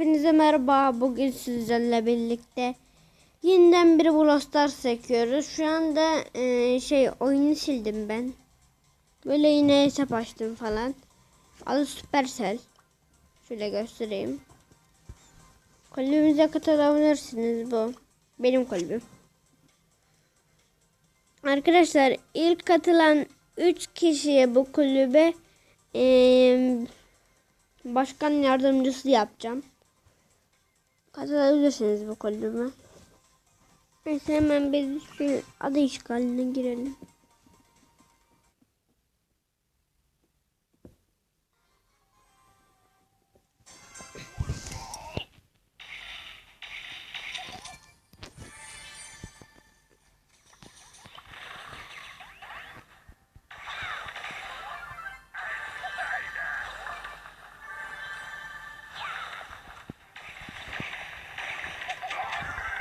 Hepinize merhaba. Bugün sizlerle birlikte yeniden bir Brawl çekiyoruz. Şu anda e, şey oyunu sildim ben. Böyle yine hesap açtım falan. Adı Supercell. Şöyle göstereyim. Kulübümüze katılabilirsiniz bu. Benim kulübüm. Arkadaşlar ilk katılan 3 kişiye bu kulübe eee başkan yardımcısı yapacağım. Katılabilirsiniz bu kulübüme. Neyse hemen biz şu adı işgaline girelim.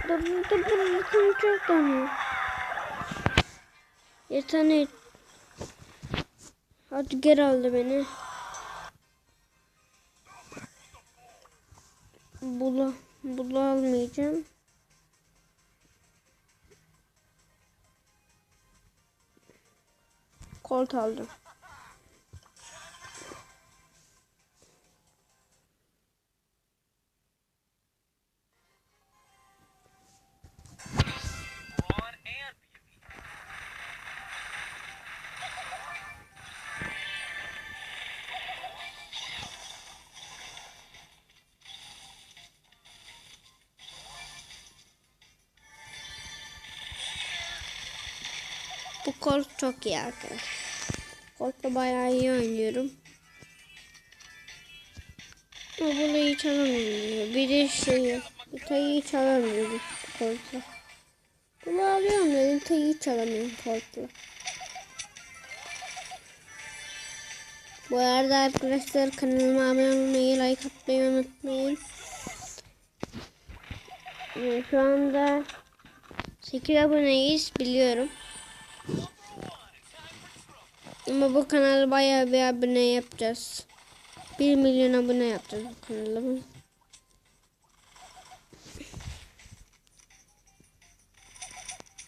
Yeteneği çok tanıyor. Yeteneği. Hadi geri aldı beni. Bulu, bulu almayacağım. Kolt aldım. Bu Colt çok iyi arkadaşlar. Colt'la bayağı iyi oynuyorum. Ama bunu hiç alamıyorum. Bir de şey, Tayı hiç alamıyorum Colt'la. Bunu alıyorum dedim, Tayı hiç alamıyorum Colt'la. Bu arada arkadaşlar kanalıma abone olmayı, like atmayı unutmayın. Ee, Şu anda 8 aboneyiz biliyorum. Ama bu kanalı bayağı bir abone yapacağız. 1 milyon abone yapacağız bu kanalımı.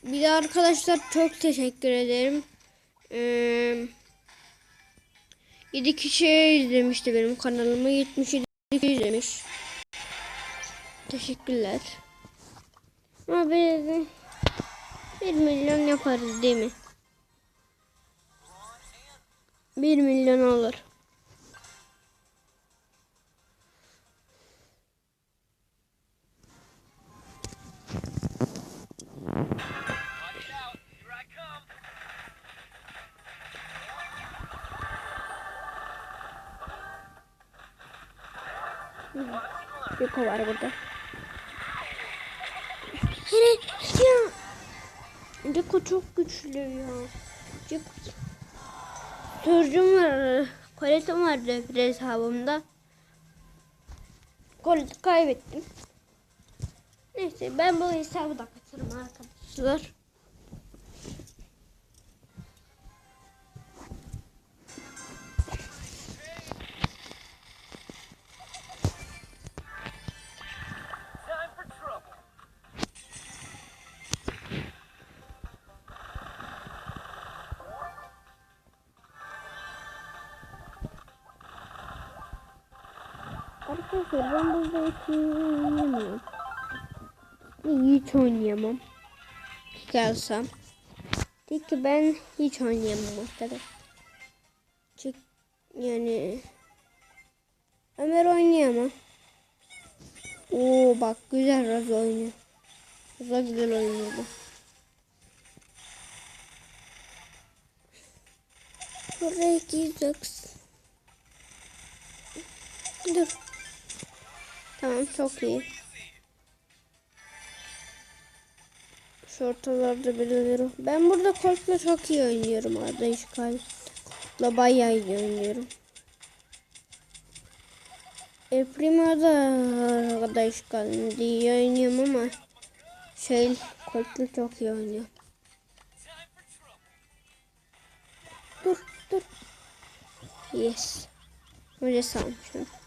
Bir de arkadaşlar çok teşekkür ederim. Ee, 7 kişi izlemişti benim kanalımı. 77 kişi izlemiş. Teşekkürler. Ama de 1 milyon yaparız değil mi? 1 milyon olur. Yuko var burada. Hele. Yuko çok güçlü ya. Yuko. Sürcüm var. Koletim vardı bir hesabımda. Koleti kaybettim. Neyse ben bu hesabı da kaçırım arkadaşlar. Arkadaşlar ben burada hiç iyi oynayamıyorum. Hiç oynayamam. Gelsem. Tek ki ben hiç oynayamam arkadaşlar. Çık yani Ömer oynayamam. Oo bak güzel Raz oynuyor. Raz güzel oynuyor bu. Buraya gideceksin. Dur. Tamam çok iyi. Şu ortalarda birileri. Ben burada Colt'la çok iyi oynuyorum arada işgal. Colt'la bayağı iyi oynuyorum. E Prima da arada işgal iyi oynuyorum ama şey Colt'la çok iyi oynuyor. Dur dur. Yes. Öyle sanmışım.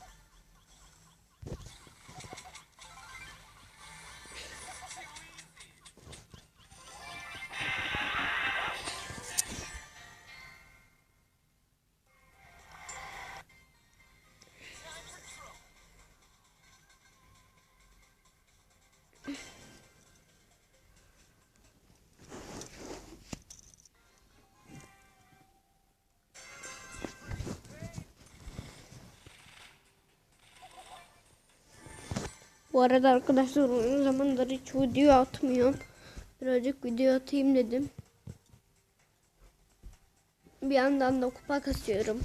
Bu arada arkadaşlar uzun zamandır hiç video atmıyorum. Birazcık video atayım dedim. Bir yandan da kupa kasıyorum.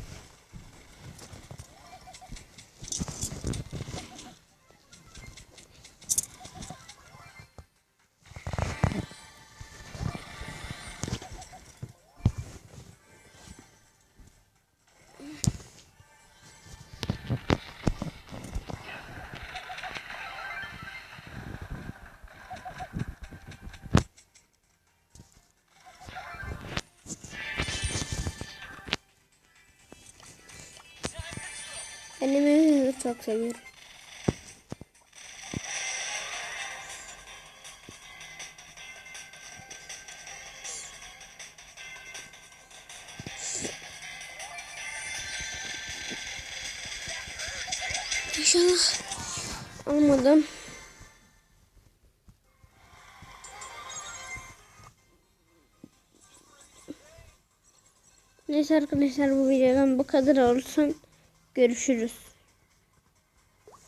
Annemi çok seviyorum. İnşallah almadım. Neyse arkadaşlar bu videodan bu kadar olsun. Görüşürüz.